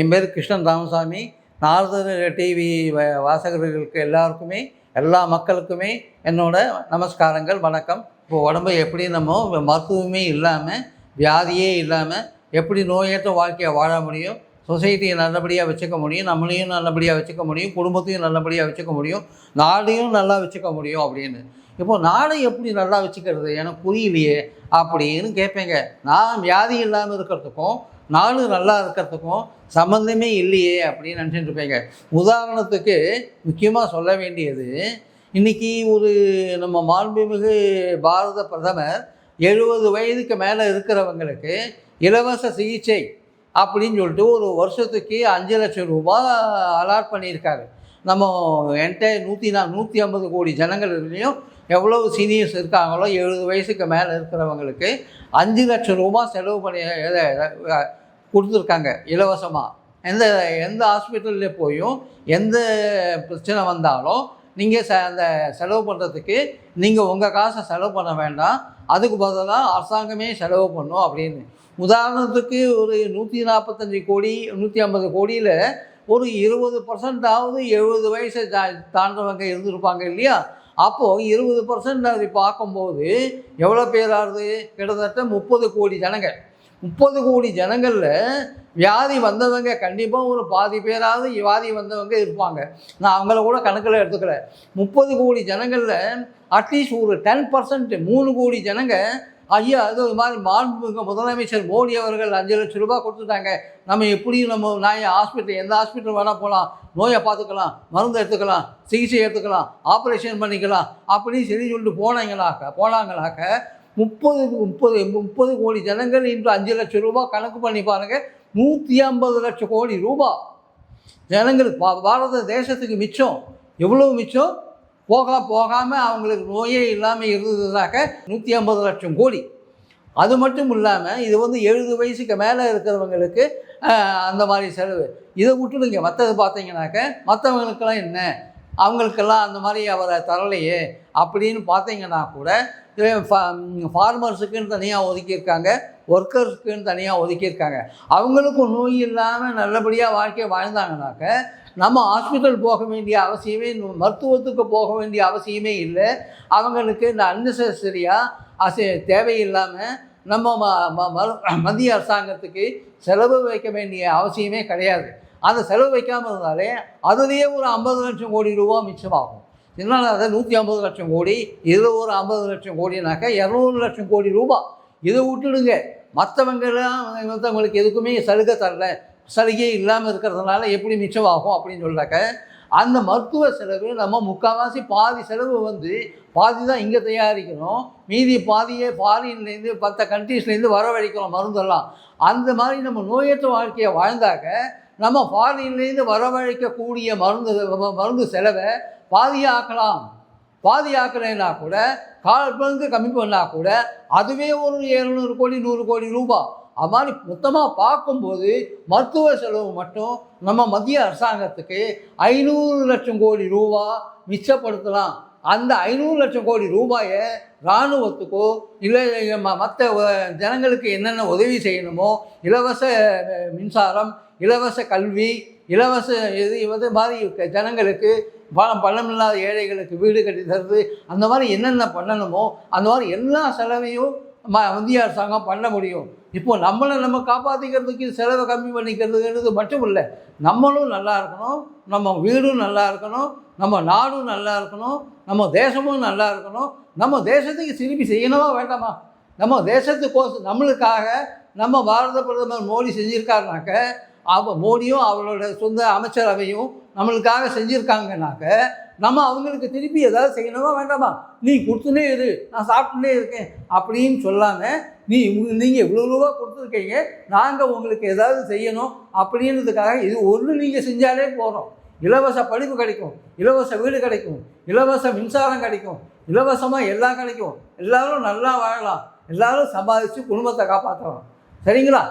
என் பேர் கிருஷ்ணன் ராமசாமி. நாரதர் டிவி வாசகர்களுக்கு எல்லாருக்குமே எல்லா மக்களுக்குமே என்னோட நமஸ்காரங்கள் வணக்கம். இப்போ உடம்பு எப்படி நம்ம மருத்துவமே இல்லாமல் வியாதியே இல்லாமல் எப்படி நோயற்ற வாழ்க்கையை வாழ முடியும் சொசைட்டியை நல்லபடியாக வச்சுக்க முடியும் நம்மளையும் நல்லபடியாக வச்சுக்க முடியும் குடும்பத்தையும் நல்லபடியாக வச்சுக்க முடியும் நாடையும் நல்லா வச்சுக்க முடியும் அப்படின்னு. இப்போ நாடை எப்படி நல்லா வச்சுக்கிறது எனக்கு புரியலையே அப்படின்னு கேட்பேங்க. நான் வியாதி இல்லாமல் இருக்கிறதுக்கும் நாடு நல்லா இருக்கிறதுக்கும் சம்மந்தமே இல்லையே அப்படின்னு நினச்சிட்டு இருப்பேங்க. உதாரணத்துக்கு முக்கியமாக சொல்ல வேண்டியது இன்றைக்கி ஒரு நம்ம மாண்புமிகு பாரத பிரதமர் எழுபது வயதுக்கு மேலே இருக்கிறவங்களுக்கு இலவச சிகிச்சை அப்படின்னு சொல்லிட்டு ஒரு வருஷத்துக்கு அஞ்சு லட்சம் ரூபாய் அலாட் பண்ணியிருக்காரு. நம்ம என்கிட்ட நூற்றி நா நூற்றி ஐம்பது கோடி ஜனங்கள்லையும் எவ்வளவு சீனியர்ஸ் இருக்காங்களோ எழுபது வயசுக்கு மேலே இருக்கிறவங்களுக்கு அஞ்சு லட்சம் ரூபாய் செலவு பண்ணி கொடுத்துருக்காங்க இலவசமாக எந்த எந்த ஹாஸ்பிட்டலில் போயும் எந்த பிரச்சனை வந்தாலும் நீங்கள் ச அந்த செலவு பண்ணுறதுக்கு நீங்கள் உங்கள் காசை செலவு பண்ண வேண்டாம். அதுக்கு பதிலாக அரசாங்கமே செலவு பண்ணும் அப்படின்னு. உதாரணத்துக்கு ஒரு நூற்றி நாற்பத்தஞ்சு கோடி நூற்றி ஐம்பது கோடியில் ஒரு இருபது பர்சன்டாவது எழுபது வயசை தா தாண்டவங்க இருந்திருப்பாங்க இல்லையா? அப்போது இருபது பர்சன்ட் அதை பார்க்கும்போது எவ்வளோ பேராகுது கிட்டத்தட்ட முப்பது கோடி ஜனங்கள். முப்பது கோடி ஜனங்களில் வியாதி வந்தவங்க கண்டிப்பாக ஒரு பாதி பேராவது வியாதி வந்தவங்க இருப்பாங்க. நான் அவங்கள கூட கணக்கில் எடுத்துக்கல. முப்பது கோடி ஜனங்களில் அட்லீஸ்ட் ஒரு டென் பர்சன்ட் மூணு கோடி ஜனங்க ஐயா அது ஒரு மாதிரி மாண்புமிகு முதலமைச்சர் மோடி அவர்கள் அஞ்சு லட்சம் ரூபாய் கொடுத்துட்டாங்க. நம்ம எப்படியும் நம்ம நான் ஹாஸ்பிட்டல் எந்த ஹாஸ்பிட்டல் வேணால் போகலாம் நோயை பார்த்துக்கலாம் மருந்து எடுத்துக்கலாம் சிகிச்சை எடுத்துக்கலாம் ஆப்ரேஷன் பண்ணிக்கலாம் அப்படின்னு சொல்லி சொல்லிட்டு போனாங்களாக்க போனாங்கனாக்க முப்பது முப்பது முப்பது கோடி ஜனங்கள் இன்று அஞ்சு லட்சம் ரூபாய் கணக்கு பண்ணி பாருங்க. நூற்றி ஐம்பது லட்சம் கோடி ரூபாய். ஜனங்களுக்கு பா- பாரத தேசத்துக்கு மிச்சம். எவ்வளவு மிச்சம்? போக போகாமல் அவங்களுக்கு நோயே இல்லாமல் இருந்ததுனாக்க நூற்றி ஐம்பது லட்சம் கோடி. அது மட்டும் இல்லாமல் இது வந்து எழுபது வயசுக்கு மேலே இருக்கிறவங்களுக்கு அந்த மாதிரி செலவு. இதை விட்டுடுங்க. மற்றது பார்த்தீங்கன்னாக்க மற்றவங்களுக்கெல்லாம் என்ன? அவங்களுக்கெல்லாம் அந்த மாதிரி அவரை தரலையே அப்படின்னு பார்த்தீங்கன்னா கூட ஃபார்மர்ஸுக்குன்னு தனியாக ஒதுக்கியிருக்காங்க ஒர்க்கர்ஸுக்குன்னு தனியாக ஒதுக்கியிருக்காங்க. அவங்களுக்கும் நோய் இல்லாமல் நல்லபடியாக வாழ்க்கையை வாழ்ந்தாங்கனாக்க நம்ம ஹாஸ்பிட்டல் போக வேண்டிய அவசியமே மருத்துவத்துக்கு போக வேண்டிய அவசியமே இல்லை. அவங்களுக்கு இந்த அன்னெசரியாக அசை தேவையில்லாமல் நம்ம ம ம- மத்திய அரசாங்கத்துக்கு செலவு வைக்க வேண்டிய அவசியமே கிடையாது. அந்த செலவு வைக்காமல் இருந்தாலே அதுலேயே ஒரு ஐம்பது லட்சம் கோடி ரூபா மிச்சமாகும். இதனால் அதை நூற்றி ஐம்பது லட்சம் கோடி இதில் ஒரு ஐம்பது லட்சம் கோடினாக்கா இரநூறு லட்சம் கோடி ரூபா. இதை விட்டுடுங்க. மற்றவங்கெல்லாம் மற்றவங்களுக்கு எதுக்குமே சலுகை தரல. சலுகை இல்லாமல் இருக்கிறதுனால எப்படி மிச்சமாகும் அப்படின்னு சொன்னாக்க அந்த மருத்துவ செலவு நம்ம முக்கால்வாசி பாதி செலவு வந்து பாதி தான் இங்கே தயாரிக்கணும் மீதி பாதியே ஃபாரின்லேருந்து மற்ற கண்ட்ரீஸ்லேருந்து வரவழைக்கிறோம் மருந்தெல்லாம். அந்த மாதிரி நம்ம நோயற்ற வாழ்க்கையை வாழ்ந்தாக்க நம்ம ஃபாரின்லேருந்து வரவழைக்கக்கூடிய மருந்து மருந்து செலவை பாதியாக்கலாம். பாதியாக்கலைன்னா கூட கால் பங்கு கம்மி பண்ணால் கூட அதுவே ஒரு எழுநூறு கோடி நூறு கோடி ரூபாய் அது மாதிரி மொத்தமாக பார்க்கும்போது மருத்துவ செலவு மட்டும் நம்ம மத்திய அரசாங்கத்துக்கு ஐநூறு லட்சம் கோடி ரூபா மிச்சப்படுத்தலாம். அந்த ஐநூறு லட்சம் கோடி ரூபாயை இராணுவத்துக்கோ இல்லை மற்ற ஜனங்களுக்கு என்னென்ன உதவி செய்யணுமோ இலவச மின்சாரம் இலவச கல்வி இலவச இது வந்து மாதிரி ஜனங்களுக்கு பணம் பணம் இல்லாத ஏழைகளுக்கு வீடு கட்டி தருது அந்த மாதிரி என்னென்ன பண்ணணுமோ அந்த மாதிரி எல்லா செலவையும் ம இந்திய அரசாங்கம் பண்ண முடியும். இப்போ நம்மளை நம்ம காப்பாற்றிக்கிறதுக்கு செலவை கம்மி பண்ணிக்கிறதுங்கிறது மட்டும் இல்லை. நம்மளும் நல்லா இருக்கணும் நம்ம வீடும் நல்லா இருக்கணும் நம்ம நாடும் நல்லா இருக்கணும் நம்ம தேசமும் நல்லா இருக்கணும். நம்ம தேசத்துக்கு திருப்பி செய்யணுமா வேண்டாமா? நம்ம தேசத்துக்கோசம் நம்மளுக்காக நம்ம பாரத பிரதமர் மோடி செஞ்சுருக்காருனாக்க அவ மோடியும் அவரோட சொந்த அமைச்சரவையும் நம்மளுக்காக செஞ்சுருக்காங்கனாக்க நம்ம அவங்களுக்கு திருப்பி ஏதாவது செய்யணுமா வேண்டாமா? நீ கொடுத்துனே இரு நான் சாப்பிட்டுனே இருக்கேன் அப்படின்னு சொல்லாமல் நீ நீங்கள் இவ்வளோ ரூபா கொடுத்துருக்கீங்க நாங்கள் உங்களுக்கு ஏதாவது செய்யணும் அப்படின்றதுக்காக இது ஒன்று நீங்கள் செஞ்சாலே போகிறோம் இலவச படிப்பு கிடைக்கும் இலவச வீடு கிடைக்கும் இலவச மின்சாரம் கிடைக்கும் இலவசமாக எல்லாம் கிடைக்கும். எல்லோரும் நல்லா வாழலாம் எல்லோரும் சம்பாதிச்சு குடும்பத்தை காப்பாற்றலாம் சரிங்களா?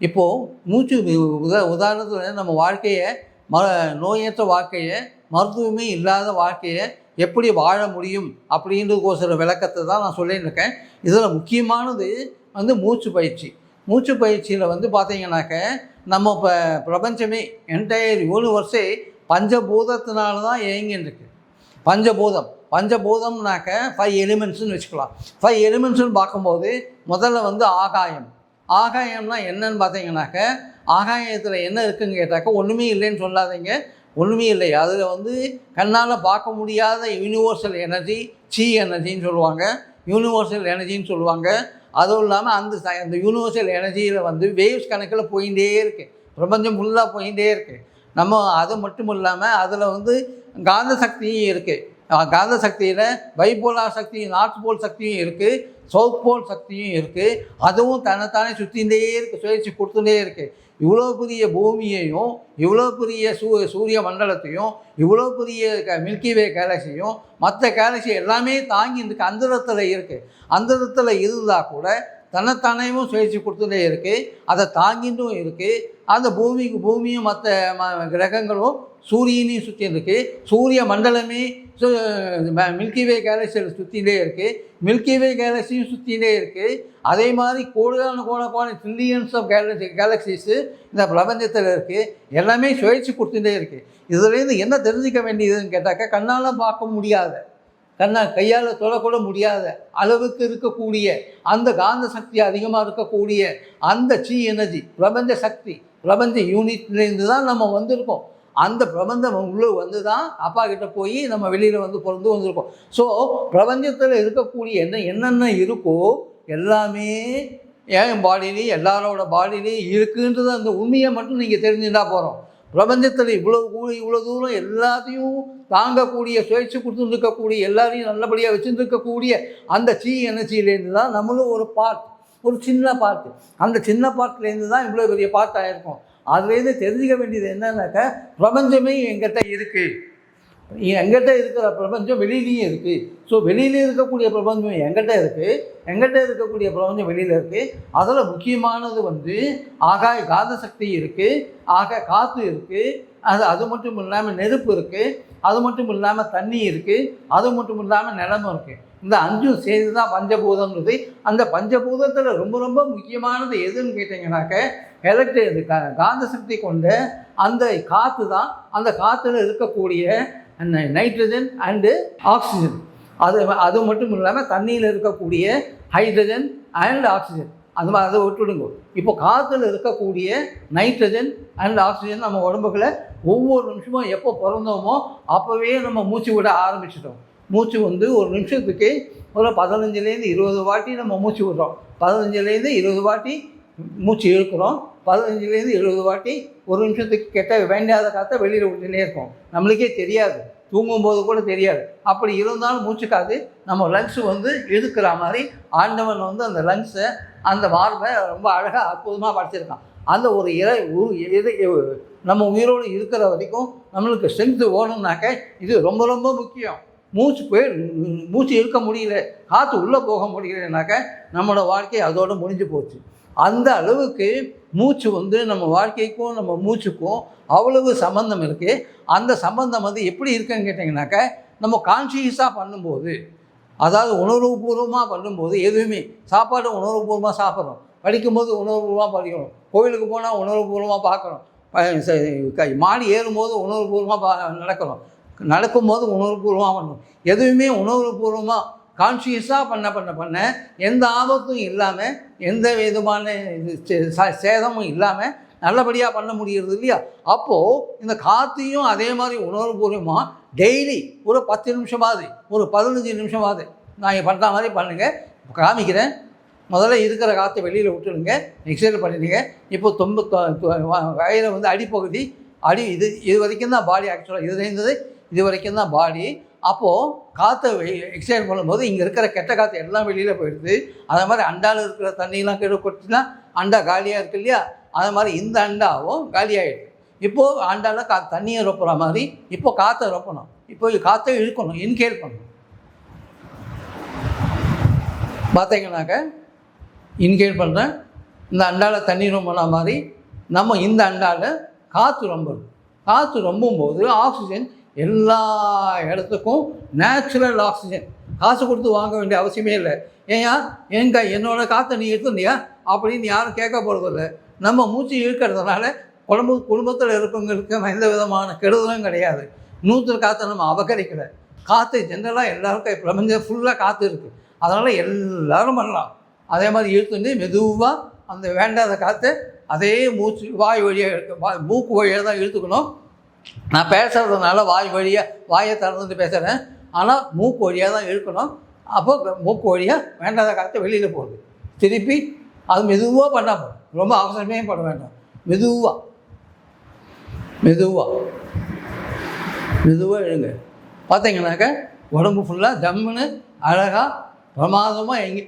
இப்போது மூச்சு உத உதாரணத்தில் நம்ம வாழ்க்கையை ம நோயற்ற வாழ்க்கையை மருத்துவமே இல்லாத வாழ்க்கையை எப்படி வாழ முடியும் அப்படின்றதுக்கோசர விளக்கத்தை தான் நான் சொல்லியிருக்கேன் இருக்கேன். இதில் முக்கியமானது வந்து மூச்சு பயிற்சி. மூச்சு பயிற்சியில் வந்து பார்த்தீங்கன்னாக்க நம்ம இப்போ பிரபஞ்சமே என்டையர் யூனிவர்ஸே பஞ்சபூதத்தினால தான் இயங்கின்னு இருக்கு பஞ்சபூதம். பஞ்சபூதம்னாக்க ஃபைவ் எலிமெண்ட்ஸ்னு வச்சுக்கலாம். ஃபைவ் எலிமெண்ட்ஸ்னு பார்க்கும்போது முதல்ல வந்து ஆகாயம். ஆகாயம்னா என்னன்னு பார்த்தீங்கன்னாக்க ஆகாயத்தில் என்ன இருக்குன்னு கேட்டாக்க ஒன்றுமே இல்லைன்னு சொல்லாதீங்க. ஒன்றுமே இல்லை. அதில் வந்து கண்ணால் பார்க்க முடியாத யூனிவர்சல் எனர்ஜி சி எனர்ஜின்னு சொல்லுவாங்க. யூனிவர்சல் எனர்ஜின்னு சொல்லுவாங்க. அதுவும் இல்லாமல் அந்த ச- அந்த யூனிவர்சல் எனர்ஜியில் வந்து வேவ்ஸ் கணக்கில் போயிட்டே இருக்குது பிரபஞ்சம் ஃபுல்லாக போயிட்டே இருக்குது நம்ம அது மட்டும் இல்லாமல் அதில் வந்து காந்த சக்தியும் இருக்குது காந்த சக்தியில் பைபோலார் சக்தி நார்த் போல் சக்தியும் இருக்குது சவுத் போல் சக்தியும் இருக்குது அதுவும் தன்னைத்தானே சுற்றிகிட்டே இருக்குது சுழற்சி கொடுத்துட்டே இருக்குது இவ்வளோ பெரிய பூமியையும் இவ்வளோ பெரிய சூ சூரிய மண்டலத்தையும் இவ்வளோ பெரிய க மில்கிவே கேலக்சியும் மற்ற கேலக்சி எல்லாமே தாங்கி இந்த அந்தரத்தில் இருக்குது அந்தரத்தில் இருந்தால் கூட தன்னைத்தானேவும் சுழற்சி கொடுத்துட்டே இருக்குது அதை தாங்கிட்டும் இருக்குது அந்த பூமிக்கு பூமியும் மற்ற ம கிரகங்களும் சூரியனையும் சுற்றி இருக்குது சூரிய மண்டலமே சு- மில்கிவே கேலக்சியில் சுற்றிகிட்டே இருக்குது மில்கிவே கேலக்சியும் சுற்றிகிட்டே இருக்குது அதே மாதிரி கோடான கோட ட்ரில்லியன்ஸ் ஆஃப் கேலக்சி கேலக்சிஸு இந்த பிரபஞ்சத்தில் இருக்குது எல்லாமே சுழற்சி கொடுத்துட்டே இருக்குது இதுலேருந்து என்ன தெரிஞ்சுக்க வேண்டியதுன்னு கேட்டாக்கா கண்ணால் பார்க்க முடியாத கண்ணா கையால் தொடக்கூட முடியாத அளவுக்கு இருக்கக்கூடிய அந்த காந்த சக்தி அதிகமாக இருக்கக்கூடிய அந்த சி எனர்ஜி பிரபஞ்ச சக்தி பிரபஞ்ச யூனிட்லேருந்து தான் நம்ம வந்திருக்கோம். அந்த பிரபந்தம் உள்ளே வந்து தான் அப்பா கிட்ட போய் நம்ம வெளியில் வந்து பிறந்து வந்திருக்கோம். ஸோ பிரபஞ்சத்தில் இருக்கக்கூடிய என்ன என்னென்ன இருக்கோ எல்லாமே என் பாடியிலையும் எல்லாரோட பாடியிலையும் இருக்குன்றது அந்த உண்மையை மட்டும் நீங்கள் தெரிஞ்சுட்டா போகிறோம் பிரபஞ்சத்தில் இவ்வளோ கூ- இவ்வளோ தூரம் எல்லாத்தையும் தாங்கக்கூடிய சுழற்சி கொடுத்துருக்கக்கூடிய எல்லாரையும் நல்லபடியாக வச்சுருக்கக்கூடிய அந்த சீ எனர்ஜியிலேருந்து தான் நம்மளும் ஒரு பார்ட் ஒரு சின்ன பார்ட்டு அந்த சின்ன பார்ட்லேருந்து தான் இவ்வளோ பெரிய பார்ட் ஆகிருக்கும் அதுலேருந்து தெரிஞ்சுக்க வேண்டியது என்னன்னாக்கா பிரபஞ்சமே எங்கிட்ட இருக்குது எங்கிட்ட இருக்கிற பிரபஞ்சம் வெளியிலையும் இருக்குது ஸோ வெளியில் இருக்கக்கூடிய பிரபஞ்சம் எங்கிட்ட இருக்குது எங்கிட்ட இருக்கக்கூடிய பிரபஞ்சம் வெளியில் இருக்குது அதில் முக்கியமானது வந்து ஆகாய காத சக்தி இருக்குது ஆக காற்று இருக்குது அது அது மட்டும் இல்லாமல் நெருப்பு இருக்குது அது மட்டும் இல்லாமல் தண்ணி இருக்குது அது மட்டும் இல்லாமல் நிலமும் இருக்குது இந்த அஞ்சும் சேர்ந்து தான் பஞ்சபூதம்ன்றது அந்த பஞ்சபூதத்தில் ரொம்ப ரொம்ப முக்கியமானது எதுன்னு கேட்டிங்கனாக்க எலக்ட்ரி கா காந்த சக்தி கொண்ட அந்த காற்று தான் அந்த காற்றுல இருக்கக்கூடிய நைட்ரஜன் அண்டு ஆக்சிஜன் அது அது மட்டும் இல்லாமல் தண்ணியில் இருக்கக்கூடிய ஹைட்ரஜன் அண்ட் ஆக்சிஜன் அது மாதிரி அதை விட்டுடுங்க இப்போ காற்றுல இருக்கக்கூடிய நைட்ரஜன் அண்ட் ஆக்சிஜன் நம்ம உடம்புக்குள்ள ஒவ்வொரு நிமிஷமும் எப்போ பிறந்தோமோ அப்போவே நம்ம மூச்சு விட ஆரம்பிச்சிட்டோம். மூச்சு வந்து ஒரு நிமிஷத்துக்கு ஒரு பதினஞ்சுலேருந்து இருபது வாட்டி நம்ம மூச்சு விடுறோம். பதினஞ்சுலேருந்து இருபது வாட்டி மூச்சு இழுக்கிறோம். பதினஞ்சுலேருந்து இருபது வாட்டி ஒரு நிமிஷத்துக்கு கெட்ட வேண்டாத காற்றை வெளியில் விட்டுனே இருக்கும் நம்மளுக்கே தெரியாது. தூங்கும்போது கூட தெரியாது. அப்படி இருந்தாலும் மூச்சு காத்து நம்ம லங்ஸ் வந்து இழுக்கிற மாதிரி ஆண்டவன் வந்து அந்த லங்ஸை அந்த மார்பை ரொம்ப அழகாக அற்புதமாக படைச்சிருக்கான். அந்த ஒரு இறை உ- இது நம்ம உயிரோடு இருக்கிற வரைக்கும் நம்மளுக்கு ஸ்ட்ரென்த்து ஓணும்னாக்க இது ரொம்ப ரொம்ப முக்கியம். மூச்சு போய் மூச்சு இழுக்க முடியல காற்று உள்ளே போக முடியலனாக்க நம்மளோட வாழ்க்கை அதோடு முடிஞ்சு போச்சு. அந்த அளவுக்கு மூச்சு வந்து நம்ம வாழ்க்கைக்கும் நம்ம மூச்சுக்கும் அவ்வளவு சம்பந்தம் இருக்குது அந்த சம்பந்தம் வந்து எப்படி இருக்குன்னு கேட்டிங்கனாக்க நம்ம கான்சியஸாக பண்ணும்போது அதாவது உணர்வுபூர்வமாக பண்ணும்போது எதுவுமே சாப்பாடு உணர்வுபூர்வமாக சாப்பிட்றோம். படிக்கும்போது உணர்வுபூர்வமாக படிக்கணும். கோயிலுக்கு போனால் உணர்வுபூர்வமாக பார்க்குறோம் மாடி ஏறும்போது உணர்வுபூர்வமாக பா நடக்கிறோம் நடக்கும்போது உணர்வுபூர்வமாக பண்ணணும். எதுவுமே உணர்வுபூர்வமாக கான்ஷியஸாக பண்ண பண்ண பண்ண எந்த ஆபத்தும் இல்லாமல் எந்த விதமான இது சேதமும் இல்லாமல் நல்லபடியாக பண்ண முடியறது இல்லையா? அப்போது இந்த காற்றையும் அதே மாதிரி உணர்வுபூர்வமாக டெய்லி ஒரு பத்து நிமிஷமாவது ஒரு பதினஞ்சு நிமிஷமாவது நான் பண்ணுற மாதிரி பண்ணுங்கள் காமிக்கிறேன். முதல்ல இருக்கிற காற்றை வெளியில் விட்டுடுங்க. எக்ஸைல் பண்ணிடுங்க. இப்போ தொம்பு வயிறு வந்து அடிப்பகுதி அடி இது இது வரைக்கும் தான் பாடி ஆக்சுவலாக இது இருந்தது இது வரைக்கும் தான் பாடி. அப்போது காற்றை எக்ஸைல் பண்ணும்போது இங்கே இருக்கிற கெட்ட காற்று எல்லாம் வெளியில் போயிடுது. அதே மாதிரி அண்டாவில் இருக்கிற தண்ணியெலாம் கீழே கொட்டினா அண்டா காலியாக இருக்கு இல்லையா? அதே மாதிரி இந்த அண்டாவும் காலியாகிடுது இப்போது அண்டாவில் கா தண்ணியை ரொப்புற மாதிரி இப்போ காற்றை ரொப்பணும். இப்போ காற்றை இழுக்கணும் இன்கேல் பண்ணணும். பார்த்தீங்கன்னாக்க இன்கேல் பண்ணுறேன் இந்த அண்டாவில் தண்ணி ரொம்பின மாதிரி நம்ம இந்த அண்டாவில் காற்று ரொம்பணும். காற்று ரொம்பும்போது ஆக்சிஜன் எல்லா இடத்துக்கும் நேச்சுரல் ஆக்சிஜன் காசு கொடுத்து வாங்க வேண்டிய அவசியமே இல்லை. ஏயா எங்க என்னோட காற்றை நீ எடுத்துருந்தியா? அப்படின்னு யாரும் கேட்க போகிறதில்ல நம்ம மூச்சு இழுக்கிறதுனால குடும்ப குடும்பத்தில் இருக்கவங்களுக்கு எந்த விதமான கெடுதலும் கிடையாது. நூற்றுல காற்றை நம்ம அபகரிக்கலை. காற்று ஜென்ரலாக எல்லாருக்கும் பிரபஞ்சம் ஃபுல்லாக காற்று இருக்குது அதனால் எல்லோரும் பண்ணலாம். அதே மாதிரி இழுத்துட்டு மெதுவாக அந்த வேண்டாத காற்று அதே மூச்சு வாய் வழியாக வாய் மூக்கு வழியாக தான் இழுத்துக்கணும். நான் பேசுகிறதுனால வாய் வழியாக வாயை திறந்துட்டு பேசுகிறேன் ஆனால் மூக்கு வழியாக தான் இழுக்கணும். அப்போ மூக்கு வழியாக வேண்டாத காற்று வெளியில் போகுது திருப்பி அது மெதுவாக பண்ணால் போதும். ரொம்ப அவசரமே பண்ண வேண்டாம். மெதுவாக மெதுவாக மெதுவாக எழுங்க பார்த்தீங்கன்னாக்க உடம்பு ஃபுல்லாக ஜம்முன்னு அழகாக பிரமாதமாக எங்க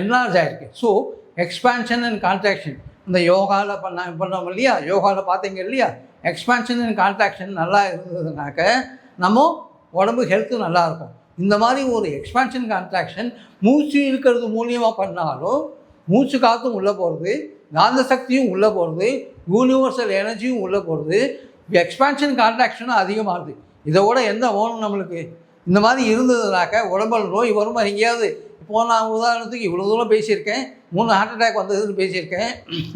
என்லார்ஜ் ஆகிருக்கு ஸோ எக்ஸ்பான்ஷன் அண்ட் கான்ட்ராக்ஷன் இந்த யோகாவில் பண்ண பண்ணோம் இல்லையா? யோகாவில் பார்த்தீங்க இல்லையா? எக்ஸ்பான்ஷன் அண்ட் கான்ட்ராக்ஷன் நல்லா இருந்ததுனாக்க நம்ம உடம்பு ஹெல்த்து நல்லாயிருக்கும் இந்த மாதிரி ஒரு எக்ஸ்பான்ஷன் கான்ட்ராக்ஷன் மூச்சு இருக்கிறது மூலியமாக பண்ணாலும் மூச்சு காற்றும் உள்ளே போகிறது காந்த சக்தியும் உள்ளே போகிறது யூனிவர்சல் எனர்ஜியும் உள்ளே போகிறது எக்ஸ்பான்ஷன் கான்ட்ராக்ஷனும் அதிகமாகுது. இதை விட எந்த ஓனும் நம்மளுக்கு? இந்த மாதிரி இருந்ததுனாக்க உடம்புல நோய் வருமா எங்கேயாவது போன நான் உதாரணத்துக்கு இவ்வளோ தூரம் பேசியிருக்கேன். மூணு ஹார்ட் அட்டாக் வந்ததுன்னு பேசியிருக்கேன்.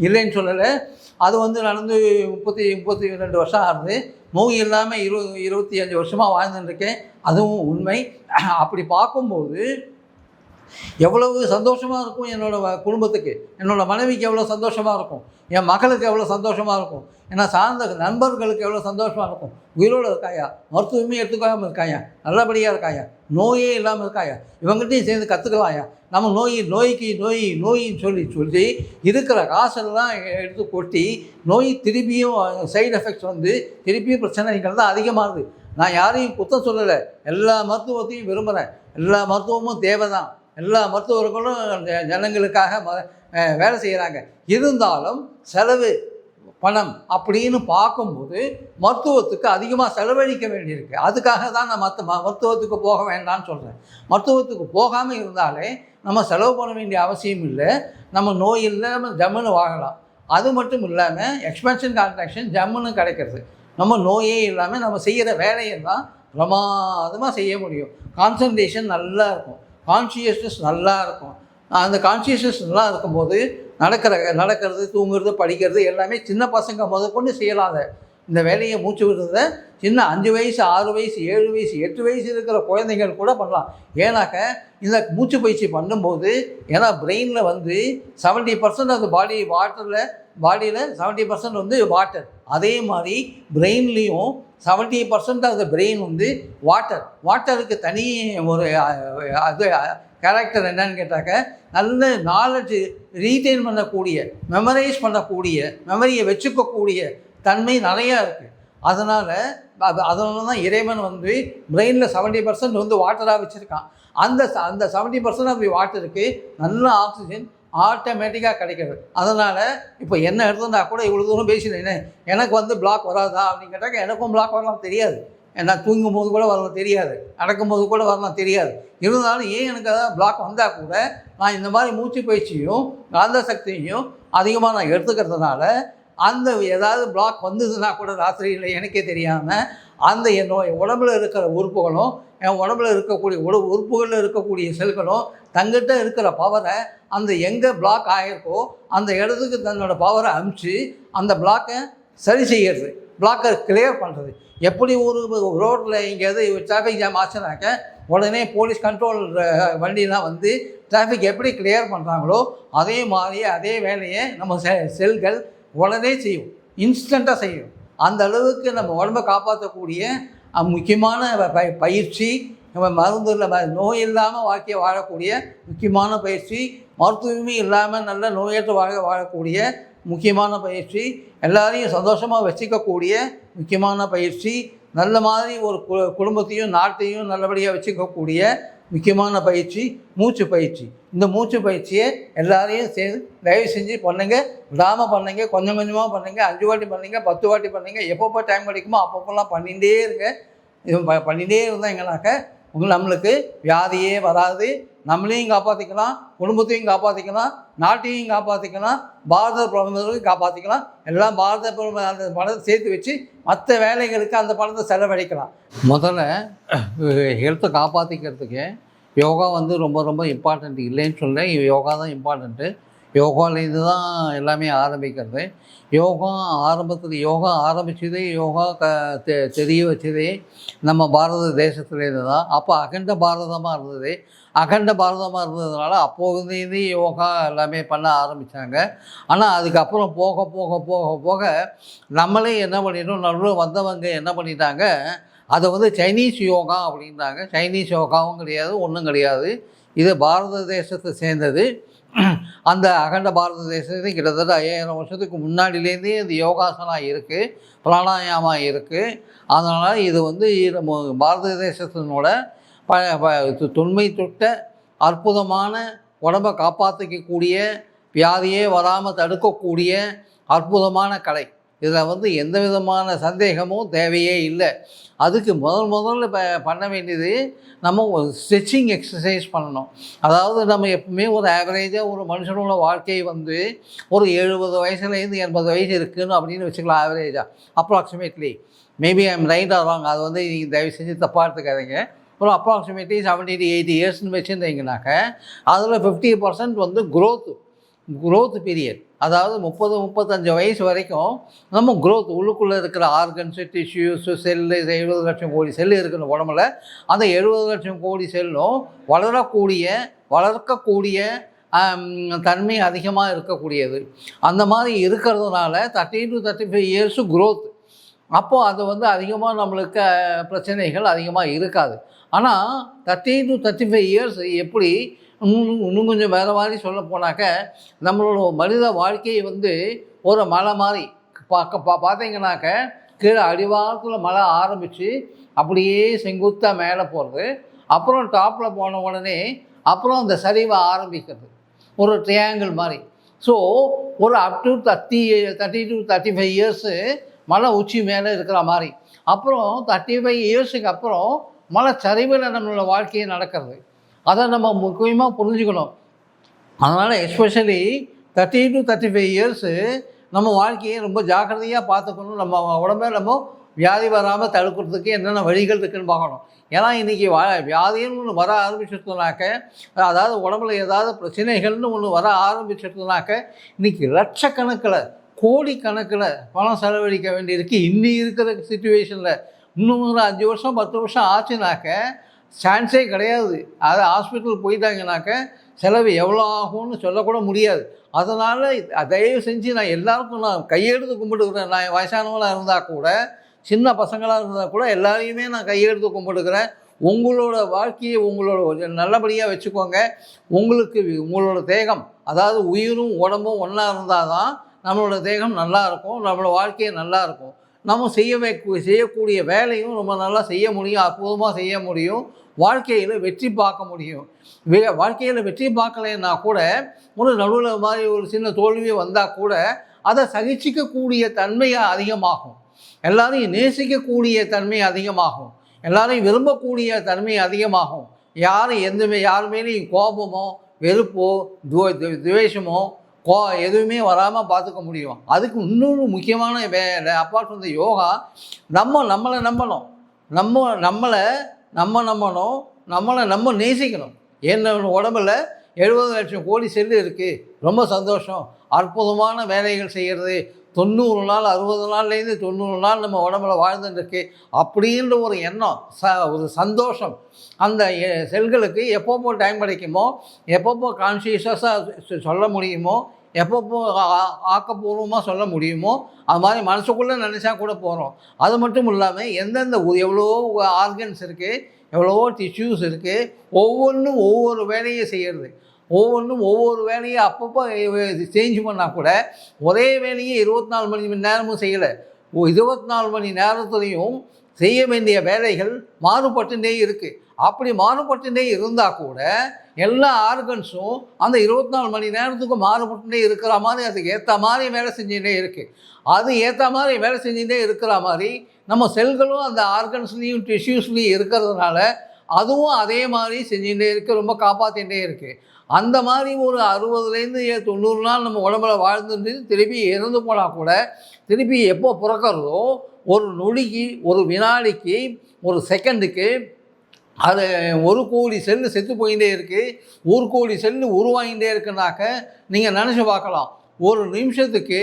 இல்லைன்னு சொல்லலை. அது வந்து நடந்து முப்பத்தி முப்பத்தி ரெண்டு வருஷம் ஆகுது. நோய் இல்லாமல் இருபது இருபத்தி அஞ்சு வருஷமாக வாழ்ந்துட்டுருக்கேன் அதுவும் உண்மை. அப்படி பார்க்கும்போது எவ்வளவு சந்தோஷமாக இருக்கும் என்னோடய குடும்பத்துக்கு? என்னோடய மனைவிக்கு எவ்வளோ சந்தோஷமாக இருக்கும்? என் மகளுக்கு எவ்வளோ சந்தோஷமாக இருக்கும்? ஏன்னா சார்ந்த நண்பர்களுக்கு எவ்வளோ சந்தோஷமாக இருக்கும்? உயிரோடு இருக்காயா? மருத்துவமே எடுத்துக்காமல் இருக்காயா? நல்லபடியாக இருக்காயா? நோயே இல்லாமல் இருக்காயா? இவங்ககிட்டையும் சேர்ந்து கற்றுக்கலாயா நம்ம நோய் நோய்க்கு நோய் நோயின்னு சொல்லி சொல்லி இருக்கிற காசெல்லாம் எடுத்து கொட்டி நோய் திருப்பியும் சைடு எஃபெக்ட்ஸ் வந்து திருப்பியும் பிரச்சனைகள் தான் அதிகமாகுது. நான் யாரையும் குத்தம் சொல்லலை. எல்லா மருத்துவத்தையும் விரும்புகிறேன் எல்லா மருத்துவமும் தேவை தான் எல்லா மருத்துவர்களும் ஜனங்களுக்காக ம வேலை செய்கிறாங்க இருந்தாலும் செலவு பணம் அப்படின்னு பார்க்கும்போது மருத்துவத்துக்கு அதிகமாக செலவழிக்க வேண்டியிருக்கு. அதுக்காக தான் நான் மற்ற ம மருத்துவத்துக்கு போக வேண்டாம்னு சொல்கிறேன் மருத்துவத்துக்கு போகாமல் இருந்தாலே நம்ம செலவு பண்ண வேண்டிய அவசியம் இல்லை. நம்ம நோய் இல்லாமல் ஜம்முன்னு வாங்கலாம் அது மட்டும் இல்லாமல் எக்ஸ்பென்ஷன் கான்ட்ராக்ஷன் ஜம்முன்னு கிடைக்கிறது. நம்ம நோயே இல்லாமல் நம்ம செய்கிற வேலையெல்லாம் பிரமாதமாக செய்ய முடியும். கான்சன்ட்ரேஷன் நல்லா இருக்கும். கான்சியஸ்னஸ் நல்லா இருக்கும் அந்த கான்சியஸ்னஸ் நல்லா இருக்கும்போது நடக்கிற நடக்கிறது தூங்குறது படிக்கிறது எல்லாமே சின்ன பசங்க முதற்கொண்டு செய்யலாம் இந்த வேலையை மூச்சு விடுறத சின்ன அஞ்சு வயசு ஆறு வயசு ஏழு வயசு எட்டு வயசு இருக்கிற குழந்தைகள் கூட பண்ணலாம். ஏன்னாக்க இந்த மூச்சு பயிற்சி பண்ணும்போது ஏன்னா பிரெயினில் வந்து செவன்ட்டி பர்சன்ட் அந்த பாடி வாட்டரில் பாடியில் செவன்ட்டி பர்சன்ட் வந்து வாட்டர் அதே மாதிரி பிரெயின்லேயும் seventy percent of the brain வந்து வாட்டர் வாட்டருக்கு தனி ஒரு அது கேரக்டர் என்னன்னு கேட்டாக்க நல்ல நாலேஜ் ரீட்டைன் பண்ணக்கூடிய மெமரைஸ் பண்ணக்கூடிய மெமரியை வச்சுக்கக்கூடிய தன்மை நிறையா இருக்குது அதனால் அது அதனால தான் இறைவன் வந்து பிரெயினில் செவன்ட்டி பர்சன்ட் வந்து வாட்டராக வச்சுருக்கான். அந்த அந்த செவன்ட்டி பர்சன்ட் ஆஃப் வாட்டருக்கு நல்ல ஆக்சிஜன் ஆட்டோமேட்டிக்காக கிடைக்கிறது. அதனால் இப்போ என்ன எடுத்திருந்தா கூட இவ்வளோ தூரம் பேசினேன் எனக்கு வந்து பிளாக் வராதா அப்படின்னு கேட்டாக்க எனக்கும் பிளாக் வரலாம் தெரியாது. ஏன்னா தூங்கும் போது கூட வரலாம் தெரியாது. நடக்கும்போது கூட வரலாம் தெரியாது. இருந்தாலும் ஏன் எனக்கு அதான் பிளாக் வந்தால் கூட நான் இந்த மாதிரி மூச்சு பயிற்சியும் காந்த சக்தியையும் அதிகமாக நான் எடுத்துக்கிறதுனால அந்த ஏதாவது பிளாக் வந்ததுன்னா கூட ராத்திரியில் எனக்கே தெரியாமல் அந்த என்னோட உடம்புல இருக்கிற உறுப்புகளும் என் உடம்புல இருக்கக்கூடிய உட உறுப்புகளில் இருக்கக்கூடிய செல்களும் தங்கிட்ட இருக்கிற பவரை அந்த எங்கே பிளாக் ஆகிருக்கோ அந்த இடத்துக்கு தன்னோட பவரை அமுச்சு அந்த பிளாக்கை சரி செய்யறது பிளாக்கை கிளியர் பண்ணுறது எப்படி ஒரு ரோட்டில் எங்கேயாவது டிராஃபிக் ஜாம் ஆச்சுனாக்க உடனே போலீஸ் கண்ட்ரோல் வண்டிலாம் வந்து டிராஃபிக் எப்படி கிளியர் பண்ணுறாங்களோ அதே மாதிரி அதே வேலையை நம்ம செ செல்கள் உடனே செய்யும். இன்ஸ்டண்ட்டாக செய்யும். அந்த அளவுக்கு நம்ம உடம்பை காப்பாற்றக்கூடிய முக்கியமான ப- பயிற்சி நம்ம மருந்து இல்லை நோய் இல்லாமல் வாழ்க்கையை வாழக்கூடிய முக்கியமான பயிற்சி மருத்துவமே இல்லாமல் நல்ல நோயற்ற வாழ வாழக்கூடிய முக்கியமான பயிற்சி எல்லாரையும் சந்தோஷமாக வச்சுக்கக்கூடிய முக்கியமான பயிற்சி நல்ல மாதிரி ஒரு கு குடும்பத்தையும் நாட்டையும் நல்லபடியாக வச்சுக்கக்கூடிய முக்கியமான பயிற்சி மூச்சு பயிற்சி. இந்த மூச்சு பயிற்சியை எல்லாரையும் சேர்ந்து தயவு செஞ்சு பண்ணுங்க. விடாமல் பண்ணுங்க கொஞ்சம் கொஞ்சமாக பண்ணுங்கள் அஞ்சு வாட்டி பண்ணுங்கள் பத்து வாட்டி பண்ணுங்க எப்பப்போ டைம் கிடைக்குமோ அப்பப்போலாம் பண்ணிகிட்டே இருங்க. இது ப- பண்ணிகிட்டே இருந்தாங்கனாக்க உங்க நம்மளுக்கு வியாதியே வராது. நம்மளையும் காப்பாற்றிக்கலாம் குடும்பத்தையும் காப்பாற்றிக்கலாம் நாட்டையும் காப்பாற்றிக்கலாம் பாரத பிரதமரையும் காப்பாற்றிக்கலாம் எல்லாம் பாரத பிரதமர் அந்த பணத்தை சேர்த்து வச்சு மற்ற வேலைகளுக்கு அந்த பணத்தை செலவழிக்கலாம். முதல்ல ஹெல்த்தை காப்பாற்றிக்கிறதுக்கு யோகா வந்து ரொம்ப ரொம்ப இம்பார்ட்டண்ட் இல்லைன்னு சொல்ல யோகா தான் இம்பார்ட்டண்ட்டு யோகாலேருந்து தான் எல்லாமே ஆரம்பிக்கிறது. யோகா ஆரம்பத்தில் யோகா ஆரம்பித்ததே யோகா க தெ- தெரிய வச்சதே நம்ம பாரத தேசத்துலேருந்து தான் அப்போ அகண்ட பாரதமாக இருந்தது. அகண்ட பாரதமாக இருந்ததுனால அப்போதுலேருந்து யோகா எல்லாமே பண்ண ஆரம்பித்தாங்க ஆனால் அதுக்கப்புறம் போக போக போக போக நம்மளே என்ன பண்ணிட்டோம்? நடுவில் வந்தவங்க என்ன பண்ணிட்டாங்க? அதை வந்து சைனீஸ் யோகா அப்படின்றாங்க சைனீஸ் யோகாவும் கிடையாது ஒன்றும் கிடையாது. இது பாரத தேசத்தை சேர்ந்தது. அந்த அகண்ட பாரத தேசத்தை கிட்டத்தட்ட ஐயாயிரம் வருஷத்துக்கு முன்னாடிலேருந்தே இது யோகாசனா இருக்குது பிராணாயாமா இருக்குது அதனால் இது வந்து பாரத தேசத்தினோட ப தொன்மை தொட்ட அற்புதமான உடம்பை காப்பாற்றிக்கக்கூடிய வியாதியே வராமல் தடுக்கக்கூடிய அற்புதமான கலை. இதில் வந்து எந்த விதமான சந்தேகமும் தேவையே இல்லை. அதுக்கு முதல் முதல்ல ப பண்ண வேண்டியது நம்ம ஒரு ஸ்ட்ரெச்சிங் எக்ஸசைஸ் பண்ணணும். அதாவது நம்ம எப்பவுமே ஒரு ஆவரேஜாக ஒரு மனுஷனோட வாழ்க்கை வந்து ஒரு எழுபது வயசுலேருந்து எண்பது வயசு இருக்குன்னு அப்படின்னு வச்சுக்கலாம் ஆவரேஜாக அப்ராக்சிமேட்லி மேபி ஐம் ரைட் ஆகிறாங்க அது வந்து நீங்கள் தயவு செஞ்சு தப்பாக எடுத்துக்காதீங்க. ஒரு அப்ராக்சிமேட்லி செவன்டி டு எயிட்டி இயர்ஸ்னு வச்சுருந்தீங்கனாக்க அதில் ஃபிஃப்டி பர்சன்ட் வந்து க்ரோத்து குரோத் பீரியட் அதாவது முப்பது முப்பத்தஞ்சு வயசு வரைக்கும் நம்ம குரோத் உள்ளுக்குள்ளே இருக்கிற ஆர்கன்ஸு டிஷ்யூஸு செல்லு எழுபது லட்சம் கோடி செல்லு இருக்கிற உடம்புல. அந்த எழுபது லட்சம் கோடி செல்லும் வளரக்கூடிய வளர்க்கக்கூடிய தன்மை அதிகமாக இருக்கக்கூடியது. அந்த மாதிரி இருக்கிறதுனால thirty to thirty five years growth அப்போது அது வந்து அதிகமாக நம்மளுக்கு பிரச்சனைகள் அதிகமாக இருக்காது. ஆனால் thirty to thirty five years எப்படி இன்னும் இன்னும் கொஞ்சம் வேறு மாதிரி சொல்ல போனாக்க நம்மளோட மனித வாழ்க்கையை வந்து ஒரு மலை மாதிரி பார்க்க பா பார்த்தீங்கன்னாக்க கீழே அடிவாரத்தில் மழை ஆரம்பித்து அப்படியே செங்குத்தாக மேலே போகிறது அப்புறம் டாப்பில் போன உடனே அப்புறம் அந்த சரிவை ஆரம்பிக்கிறது. ஒரு ட்ரையாங்கிள் மாதிரி. ஸோ ஒரு up to thirty thirty to thirty five years மலை உச்சி மேலே இருக்கிற மாதிரி. அப்புறம் தேர்ட்டி ஃபைவ் இயர்ஸுக்கு அப்புறம் மலை சரிவில் நம்மளோட வாழ்க்கையை நடக்கிறது. அதை நம்ம முக்கியமாக புரிஞ்சுக்கணும். அதனால் especially thirty to thirty five years நம்ம வாழ்க்கையை ரொம்ப ஜாக்கிரதையாக பார்த்துக்கணும். நம்ம உடம்ப நம்ம வியாதி வராமல் தடுக்கிறதுக்கு என்னென்ன வழிகள் இருக்குன்னு பார்க்கணும். ஏன்னா இன்றைக்கி வா வியாதின்னு ஒன்று வர ஆரம்பிச்சிருந்தோனாக்க அதாவது உடம்புல ஏதாவது பிரச்சனைகள்னு ஒன்று வர ஆரம்பிச்சிருந்தோனாக்க இன்றைக்கி லட்சக்கணக்கில் கோடிக்கணக்கில் பணம் செலவழிக்க வேண்டியிருக்கு. இன்னி இருக்கிற சுச்சுவேஷனில் இன்னும் ஒரு அஞ்சு வருஷம் பத்து வருஷம் ஆச்சுனாக்க சான்ஸே கிடையாது. அது ஹாஸ்பிட்டல் போயிட்டாங்கனாக்க செலவு எவ்வளோ ஆகும்னு சொல்லக்கூட முடியாது. அதனால் தயவு செஞ்சு நான் எல்லாருக்கும் நான் கையெடுத்து கும்பிட்டுக்கிறேன். நான் வயசானவங்களாக இருந்தால் கூட சின்ன பசங்களாக இருந்தால் கூட எல்லாரையுமே நான் கையெடுத்து கும்பிட்டுக்கிறேன். உங்களோட வாழ்க்கையை உங்களோட நல்லபடியாக வச்சுக்கோங்க. உங்களுக்கு உங்களோட தேகம் அதாவது உயிரும் உடம்பும் ஒன்றா இருந்தால் தான் நம்மளோட தேகம் நல்லா இருக்கும். நம்மளோட வாழ்க்கையை நல்லா இருக்கும். நம்ம செய்ய செய்யக்கூடிய வேலையும் ரொம்ப நல்லா செய்ய முடியும். அற்புதமாக செய்ய முடியும். வாழ்க்கையில் வெற்றி பார்க்க முடியும். வே வாழ்க்கையில் வெற்றி பார்க்கலைன்னா கூட ஒரு நடுவில் மாதிரி ஒரு சின்ன தோல்வி வந்தால் கூட அதை சகிச்சிக்கக்கூடிய தன்மையாக அதிகமாகும். எல்லாரையும் நேசிக்கக்கூடிய தன்மை அதிகமாகும். எல்லாரையும் விரும்பக்கூடிய தன்மை அதிகமாகும். யாரும் எதுவுமே யாருமேலையும் யார் மேலேயும் கோபமோ வெறுப்போ துவ து- துவேஷமோ கோ எதுவுமே வராமல் பார்த்துக்க முடியும். அதுக்கு இன்னொரு முக்கியமான வேலை அப்பார்ட் ஃப்ரம் யோகா நம்ம நம்மளை நம்பணும். நம்ம நம்மளை நம்ம நம்பணும் நம்மளை நம்ம நேசிக்கணும். என்ன உடம்புல எழுபது லட்சம் கோடி செல்லு இருக்குது ரொம்ப சந்தோஷம். அற்புதமான வேலைகள் செய்கிறது தொண்ணூறு நாள் அறுபது நாள்லேருந்து தொண்ணூறு நாள் நம்ம உடம்புல வாழ்ந்துட்டுருக்கு. அப்படின்ற ஒரு எண்ணம் ச ஒரு சந்தோஷம். அந்த செல்களுக்கு எப்பப்போ டைம் கிடைக்குமோ எப்பப்போ கான்சியஸாக சொல்ல முடியுமோ எப்பப்போ ஆ- ஆக்கப்பூர்வமாக சொல்ல முடியுமோ அது மாதிரி மனசுக்குள்ளே நினச்சா கூட போகிறோம் அது மட்டும் இல்லாமல் எந்தெந்த எவ்வளோ ஆர்கன்ஸ் இருக்குது எவ்வளவோ டிஷ்யூஸ் இருக்குது ஒவ்வொன்றும் ஒவ்வொரு வேலையை செய்கிறது ஒவ்வொன்றும் ஒவ்வொரு வேலையை அப்பப்போ சேஞ்ச் பண்ணால் கூட ஒரே வேலையை இருபத்தி நாலு மணி நேரமும் செய்யலை. இருபத்தி நாலு மணி நேரத்துலையும் செய்ய வேண்டிய வேலைகள் மாறுபட்டுனே இருக்குது அப்படி மாறுபட்டுட்டே இருந்தால் கூட எல்லா ஆர்கன்ஸும் அந்த இருபத்தி நாலு மணி நேரத்துக்கு மாறுபட்டுட்டே இருக்கிற மாதிரி அதுக்கு ஏற்ற மாதிரி வேலை செஞ்சுட்டே இருக்குது அது ஏற்ற மாதிரி வேலை செஞ்சுட்டே இருக்கிற மாதிரி நம்ம செல்களும் அந்த ஆர்கன்ஸ்லேயும் டிஷ்யூஸ்லேயும் இருக்கிறதுனால அதுவும் அதே மாதிரி செஞ்சுட்டே இருக்குது ரொம்ப காப்பாற்றிகிட்டே இருக்குது அந்த மாதிரி ஒரு அறுபதுலேருந்து தொண்ணூறு நாள் நம்ம உடம்புல வாழ்ந்துட்டு திருப்பி இறந்து போனால் கூட திருப்பி எப்போ பிறக்கிறதோ ஒரு நொடிக்கு ஒரு வினாடிக்கு ஒரு செகண்டுக்கு அது ஒரு கோடி செல்லு செத்து போயிட்டே இருக்குது ஒரு கோடி செல்லு உருவாகிட்டே இருக்குனாக்க நீங்கள் நினச்சி பார்க்கலாம். ஒரு நிமிஷத்துக்கு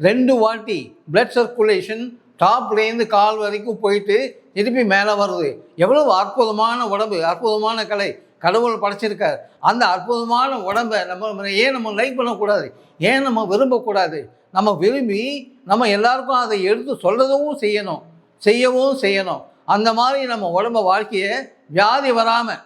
ரெண்டு வாட்டி பிளட் சர்க்குலேஷன் டாப்லேருந்து கால் வரைக்கும் போயிட்டு திருப்பி மேலே வருது. எவ்வளவு அற்புதமான உடம்பு அற்புதமான கலை. கடவுள் படைச்சிருக்கார். அந்த அற்புதமான உடம்பை நம்ம ஏன் நம்ம லைக் பண்ணக்கூடாது? ஏன் நம்ம விரும்பக்கூடாது? நம்ம விரும்பி நம்ம எல்லாருக்கும் அதை எடுத்து சொல்லவும் செய்யணும். செய்யவும் செய்யணும். அந்த மாதிரி நம்ம உடம்ப வாழ்க்கையை வியாதி வராமல்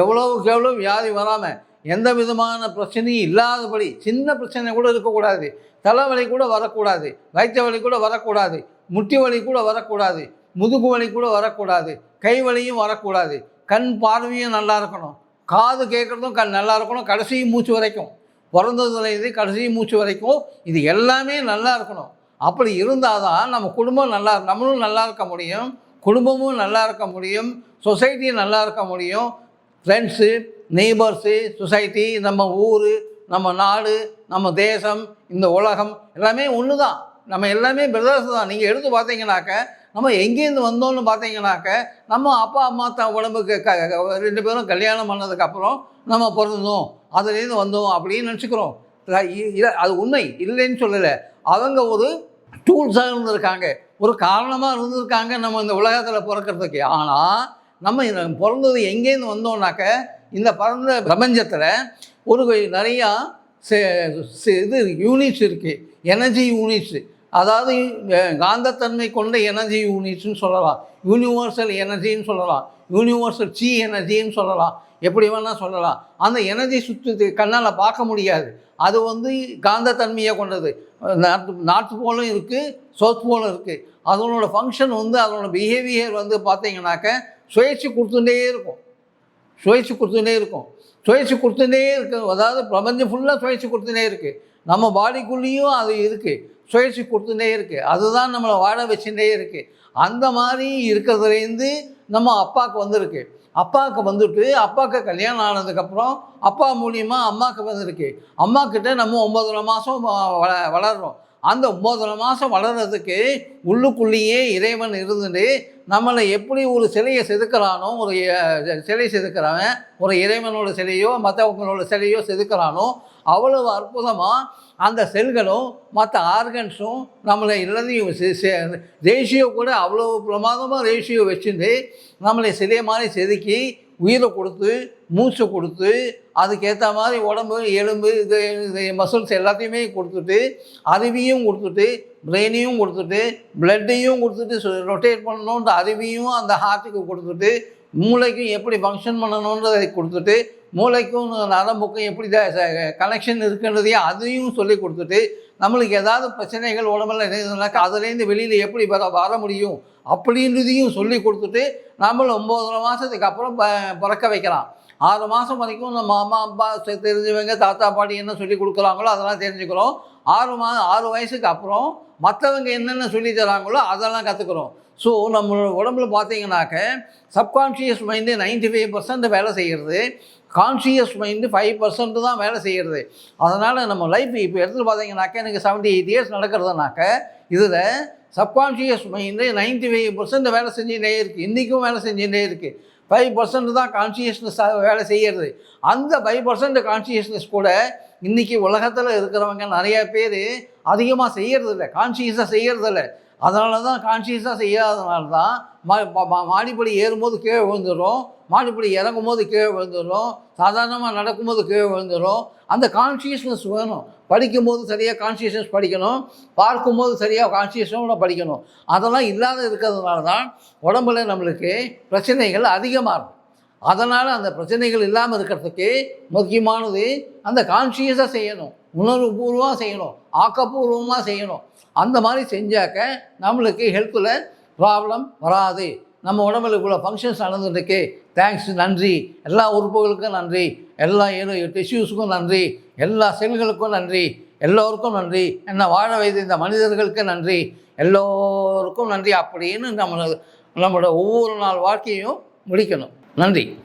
எவ்வளோவுக்கு எவ்வளோ வியாதி வராமல் எந்த விதமான பிரச்சனையும் இல்லாதபடி சின்ன பிரச்சனை கூட இருக்கக்கூடாது. தலைவலி கூட வரக்கூடாது. வயிற்று வலி கூட வரக்கூடாது. முட்டி வலி கூட வரக்கூடாது. முதுகு வலி கூட வரக்கூடாது. கை வலியும் வரக்கூடாது. கண் பார்வையும் நல்லா இருக்கணும். காது கேட்குறதும் கண் நல்லா இருக்கணும். கடைசி மூச்சு வரைக்கும். பிறந்ததுலேருந்து கடைசி மூச்சு வரைக்கும் இது எல்லாமே நல்லா இருக்கணும். அப்படி இருந்தால் தான் நம்ம குடும்பம் நல்லா நம்மளும் நல்லா இருக்க முடியும். குடும்பமும் நல்லா இருக்க முடியும் சொசைட்டியும் நல்லா இருக்க முடியும். ஃப்ரெண்ட்ஸு நெய்பர்ஸு சொசைட்டி நம்ம ஊர் நம்ம நாடு நம்ம தேசம் இந்த உலகம் எல்லாமே ஒன்று தான் நம்ம எல்லாமே பிரதர்ஸ் தான். நீங்கள் எடுத்து பார்த்தீங்கன்னாக்க நம்ம எங்கேருந்து வந்தோம்னு பார்த்தீங்கன்னாக்க நம்ம அப்பா அம்மா தான் உடம்புக்கு க க- ரெண்டு பேரும் கல்யாணம் பண்ணதுக்கப்புறம் நம்ம பிறந்தோம். அதுலேருந்து வந்தோம் அப்படின்னு நினச்சிக்கிறோம். அது உண்மை. இல்லைன்னு சொல்லலை. அவங்க ஒரு டூல்ஸாக இருந்திருக்காங்க ஒரு காரணமாக இருந்திருக்காங்க நம்ம இந்த உலகத்தில் பிறக்கிறதுக்கு. ஆனால் நம்ம பிறந்தது எங்கேருந்து வந்தோம்னாக்க இந்த பிறந்த பிரபஞ்சத்தில் ஒரு நிறையா இது யூனிட்ஸ் இருக்குது எனர்ஜி யூனிட்ஸ் அதாவது காந்தத்தன்மை கொண்ட எனர்ஜி யூனிட்ஸ்னு சொல்லலாம். யூனிவர்சல் எனர்ஜின்னு சொல்லலாம். யூனிவர்சல் சி எனர்ஜின்னு சொல்லலாம். எப்படி வேணால் சொல்லலாம். அந்த எனர்ஜி சுற்று கண்ணால் பார்க்க முடியாது. அது வந்து காந்தத்தன்மையை கொண்டது. நார்த் நார்த் போலும் இருக்குது சவுத் போலும் இருக்குது அதனோட ஃபங்க்ஷன் வந்து அதனோட பிஹேவியர் வந்து பார்த்தீங்கன்னாக்க சுயேட்சி கொடுத்துட்டே இருக்கும். சுயேட்சி கொடுத்துட்டே இருக்கும். சுயேட்சி கொடுத்துட்டே இருக்கு. அதாவது பிரபஞ்சம் ஃபுல்லாக சுயேட்சி கொடுத்துட்டே இருக்குது நம்ம பாடிக்குள்ளேயும் அது இருக்குது சுயேட்சி கொடுத்துட்டே இருக்குது அதுதான் நம்மளை வாழ வச்சுட்டே இருக்குது அந்த மாதிரி இருக்கிறதுலேருந்து நம்ம அப்பாவுக்கு வந்திருக்கு. அப்பாவுக்கு வந்துட்டு அப்பாவுக்கு கல்யாணம் ஆனதுக்கப்புறம் அப்பா மூலியமாக அம்மாவுக்கு வந்திருக்கு. அம்மாக்கிட்ட நம்ம ஒம்பதரை மாதம் வள வளர்றோம். அந்த ஒம்பதரை மாதம் வளர்கிறதுக்கு உள்ளுக்குள்ளேயே இறைவன் இருந்துட்டு நம்மளை எப்படி ஒரு சிலையை செதுக்கிறானோ ஒரு சிலை செதுக்கிறவன் ஒரு இறைவனோட சிலையோ மற்றவங்களோட சிலையோ செதுக்கிறானோ அவ்வளவு அற்புதமாக அந்த செல்களும் மற்ற ஆர்கன்ஸும் நம்மளை எல்லாத்தையும் ரேஷியோ கூட அவ்வளோ பிரமாதமாக ரேஷியோ வச்சுட்டு நம்மளை சிலை மாதிரி செதுக்கி உயிரை கொடுத்து மூச்சை கொடுத்து அதுக்கேற்ற மாதிரி உடம்பு எலும்பு இது இது மசில்ஸ் எல்லாத்தையுமே கொடுத்துட்டு அறிவியும் கொடுத்துட்டு பிரெயினையும் கொடுத்துட்டு பிளட்டையும் கொடுத்துட்டு ரொட்டேட் பண்ணணுன்ற அறிவியும் அந்த ஹார்ட்டுக்கு கொடுத்துட்டு மூளைக்கும் எப்படி ஃபங்க்ஷன் பண்ணணுன்றதை கொடுத்துட்டு மூளைக்கும் நரம்புக்கும் எப்படி கனெக்ஷன் இருக்குன்றதையும் அதையும் சொல்லி கொடுத்துட்டு நம்மளுக்கு ஏதாவது பிரச்சனைகள் உடம்புல இருந்ததுனாக்கா அதுலேருந்து வெளியில் எப்படி வர வர முடியும்? அப்படின்றதையும் சொல்லி கொடுத்துட்டு நம்மளை ஒம்பது மாதத்துக்கு அப்புறம் ப- பிறக்க வைக்கலாம். ஆறு மாதம் வரைக்கும் நம்ம அம்மா அப்பா செ- தெரிஞ்சவங்க தாத்தா பாட்டி என்ன சொல்லி கொடுக்குறாங்களோ அதெல்லாம் தெரிஞ்சுக்கிறோம். ஆறு மா ஆறு வயசுக்கு அப்புறம் மற்றவங்க என்னென்ன சொல்லி தராங்களோ அதெல்லாம் கற்றுக்குறோம் ஸோ நம்மளோட உடம்புல பார்த்தீங்கன்னாக்க சப்கான்ஷியஸ் மைண்டு 95% ஃபைவ் பர்சன்ட் வேலை செய்கிறது கான்ஷியஸ் மைண்டு ஃபைவ் பர்சன்ட் தான் வேலை செய்கிறது அதனால் நம்ம லைஃப் இப்போ எடுத்து பார்த்தீங்கன்னாக்க எனக்கு செவன்ட்டி எயிட் இயர்ஸ் நடக்கிறதுனாக்க இதில் சப்கான்ஷியஸ் மைண்டு 95% ஃபைவ் பர்சன்ட் வேலை செஞ்சுட்டே இருக்குது இன்றைக்கும் வேலை செஞ்சுட்டே இருக்குது ஃபைவ் பர்சன்ட் தான் கான்சியஸ்னஸ் வேலை செய்கிறது அந்த ஃபைவ் பர்சன்ட் கான்சியஸ்னஸ் கூட இன்றைக்கி உலகத்தில் இருக்கிறவங்க நிறைய பேர் அதிகமாக செய்கிறது இல்லை கான்சியஸாக செய்கிறது இல்லை அதனால தான் கான்சியஸாக செய்யாதனால தான் மா மாடிப்படி ஏறும்போது கீழே விழுந்துடும் மாடிப்படி இறங்கும்போது கீழே விழுந்துடும் சாதாரணமாக நடக்கும்போது கீழே விழுந்துடும் அந்த கான்சியஸ்னஸ் வேணும். படிக்கும்போது சரியாக கான்சியஸ்னஸ் படிக்கணும். பார்க்கும்போது சரியாக கான்ஷியஸோட படிக்கணும். அதெல்லாம் இல்லாத இருக்கிறதுனால தான் உடம்புல நம்மளுக்கு பிரச்சனைகள் அதிகமாக இருக்கும் அதனால் அந்த பிரச்சனைகள் இல்லாமல் இருக்கிறதுக்கு முக்கியமானது அந்த கான்சியஸாக செய்யணும். உணர்வுபூர்வமாக செய்யணும் ஆக்கப்பூர்வமாக செய்யணும். அந்த மாதிரி செஞ்சாக்க நம்மளுக்கு ஹெல்த்தில் ப்ராப்ளம் வராது. நம்ம உடம்புல இவ்வளோ ஃபங்க்ஷன்ஸ் நடந்துருக்கு தேங்க்ஸ் நன்றி. எல்லா உறுப்புகளுக்கும் நன்றி. எல்லா டிஷ்யூஸுக்கும் நன்றி. எல்லா செல்களுக்கும் நன்றி. எல்லோருக்கும் நன்றி. என்ன வாழ வைத்த இந்த மனிதர்களுக்கு நன்றி. எல்லோருக்கும் நன்றி அப்படின்னு நம்ம நம்மளோட ஒவ்வொரு நாள் வாழ்க்கையும் முடிக்கணும். நன்றி.